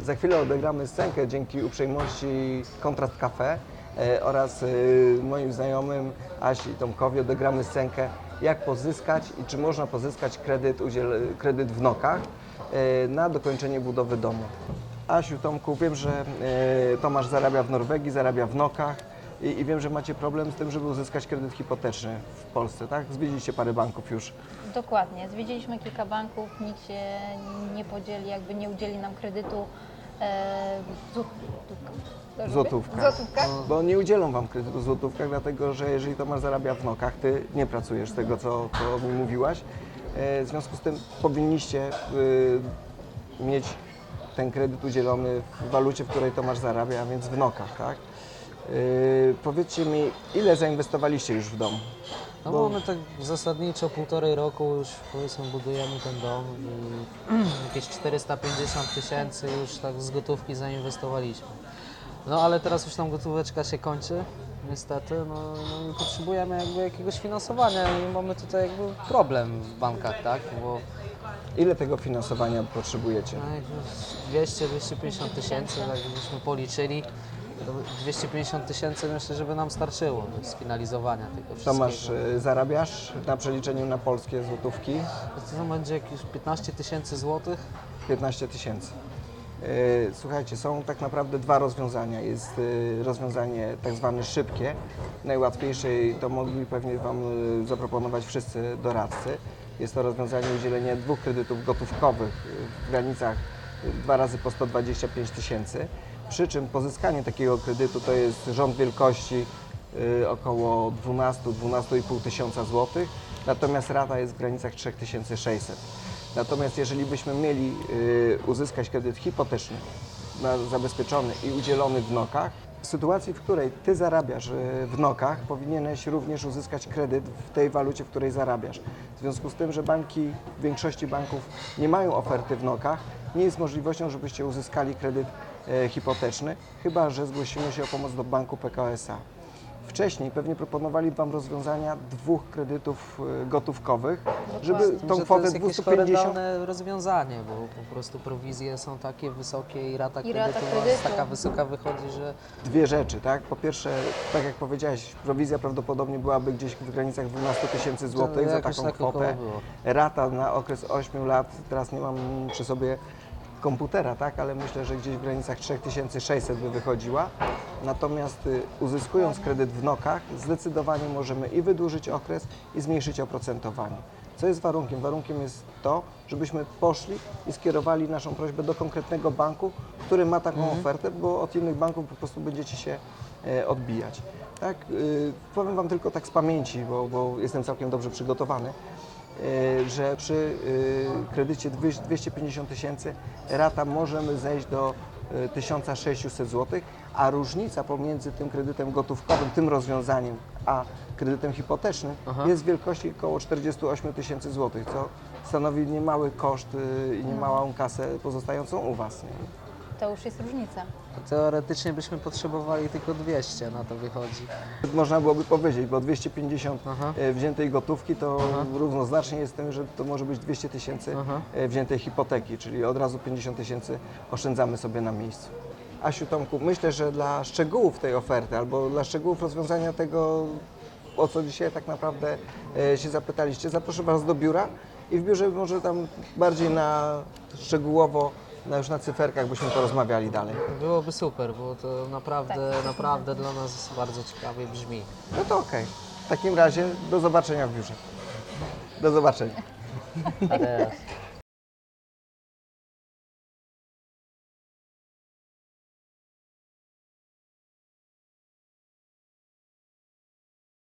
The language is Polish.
Za chwilę odegramy scenkę dzięki uprzejmości Kontrast Cafe e, oraz e, moim znajomym Asi Tomkowi odegramy scenkę jak pozyskać i czy można pozyskać kredyt, udziel, kredyt w nokach e, na dokończenie budowy domu. Asiu, Tomku, wiem, że Tomasz zarabia w Norwegii, zarabia w nokach i, i wiem, że macie problem z tym, żeby uzyskać kredyt hipoteczny w Polsce, tak? Zwiedziliście parę banków już. Dokładnie. Zwiedziliśmy kilka banków, nikt się nie podzieli, jakby nie udzieli nam kredytu e, w złotówkach. Złotówkach. Złotówkach. Bo nie udzielą Wam kredytu w złotówkach, dlatego że jeżeli Tomasz zarabia w nokach, Ty nie pracujesz z tego, co, co mi mówiłaś. E, W związku z tym powinniście y, mieć ten kredyt udzielony w walucie, w której Tomasz zarabia, a więc w nokach, tak? Y, Powiedzcie mi, ile zainwestowaliście już w dom? No Bo- mamy tak zasadniczo półtorej roku już powiedzmy budujemy ten dom i jakieś 450 tysięcy już tak z gotówki zainwestowaliśmy. No ale teraz już tam gotóweczka się kończy niestety, no, no i potrzebujemy jakby jakiegoś finansowania i mamy tutaj jakby problem w bankach, tak? Bo Ile tego finansowania potrzebujecie? no, 200-250 tysięcy, tak jakbyśmy policzyli, 250 tysięcy myślę, żeby nam starczyło do sfinalizowania tego wszystkiego. Tomasz, y, zarabiasz na przeliczeniu na polskie złotówki? To będzie jakieś 15 tysięcy złotych. 15 tysięcy. E, Słuchajcie, są tak naprawdę dwa rozwiązania. Jest e, rozwiązanie tak zwane szybkie, najłatwiejsze i to mogli pewnie Wam zaproponować wszyscy doradcy. Jest to rozwiązanie udzielenia dwóch kredytów gotówkowych w granicach dwa razy po 125 tysięcy. Przy czym pozyskanie takiego kredytu to jest rząd wielkości e, około 12-12,5 tysiąca złotych, natomiast rata jest w granicach 3600. Natomiast jeżeli byśmy mieli y, uzyskać kredyt hipoteczny, zabezpieczony i udzielony w nokach, w sytuacji, w której Ty zarabiasz y, w nokach, powinieneś również uzyskać kredyt w tej walucie, w której zarabiasz. W związku z tym, że banki, w większości banków nie mają oferty w nokach, nie jest możliwością, żebyście uzyskali kredyt hipoteczny, chyba że zgłosimy się o pomoc do banku PKSA. Wcześniej pewnie proponowali Wam rozwiązania dwóch kredytów e, gotówkowych, żeby tą że to kwotę jest jakieś 250 horrendalne rozwiązanie, bo po prostu prowizje są takie wysokie i rata I rata kredytu, kredytu. taka wysoka wychodzi, że dwie rzeczy, tak? Po pierwsze, tak jak powiedziałeś, prowizja prawdopodobnie byłaby gdzieś w granicach 12 tysięcy złotych za taką tak kwotę. Rata na okres 8 lat, teraz nie mam przy sobie komputera, tak? Ale myślę, że gdzieś w granicach 3600 by wychodziła. Natomiast y, uzyskując kredyt w nokach, zdecydowanie możemy i wydłużyć okres i zmniejszyć oprocentowanie. Co jest warunkiem? Warunkiem jest to, żebyśmy poszli i skierowali naszą prośbę do konkretnego banku, który ma taką ofertę, bo od innych banków po prostu będziecie się e, odbijać. Tak? y, Powiem Wam tylko tak z pamięci, bo, bo jestem całkiem dobrze przygotowany, że przy y, kredycie dwie- 250 tysięcy rata możemy zejść do y, 1600 zł, a różnica pomiędzy tym kredytem gotówkowym, tym rozwiązaniem, a kredytem hipotecznym Aha. jest w wielkości około 48 tysięcy złotych, co stanowi niemały koszt i niemałą kasę pozostającą u Was. Nie? To już jest różnica. teoretycznie byśmy potrzebowali tylko 200, na to wychodzi. Można byłoby powiedzieć, bo 250 Aha. e, wziętej gotówki to Aha. równoznacznie jest z tym, że to może być 200 tysięcy Aha. e, wziętej hipoteki, czyli od razu 50 tysięcy oszczędzamy sobie na miejscu. Asiu Tomku, myślę, że dla szczegółów tej oferty albo dla szczegółów rozwiązania tego, o co dzisiaj tak naprawdę e, się zapytaliście, zaproszę Was do biura i w biurze może tam bardziej na szczegółowo, na już na cyferkach byśmy porozmawiali dalej. Byłoby super, bo to naprawdę, Tak. naprawdę dla nas bardzo ciekawie brzmi. No to okej. W takim razie do zobaczenia w biurze. Do zobaczenia. A teraz.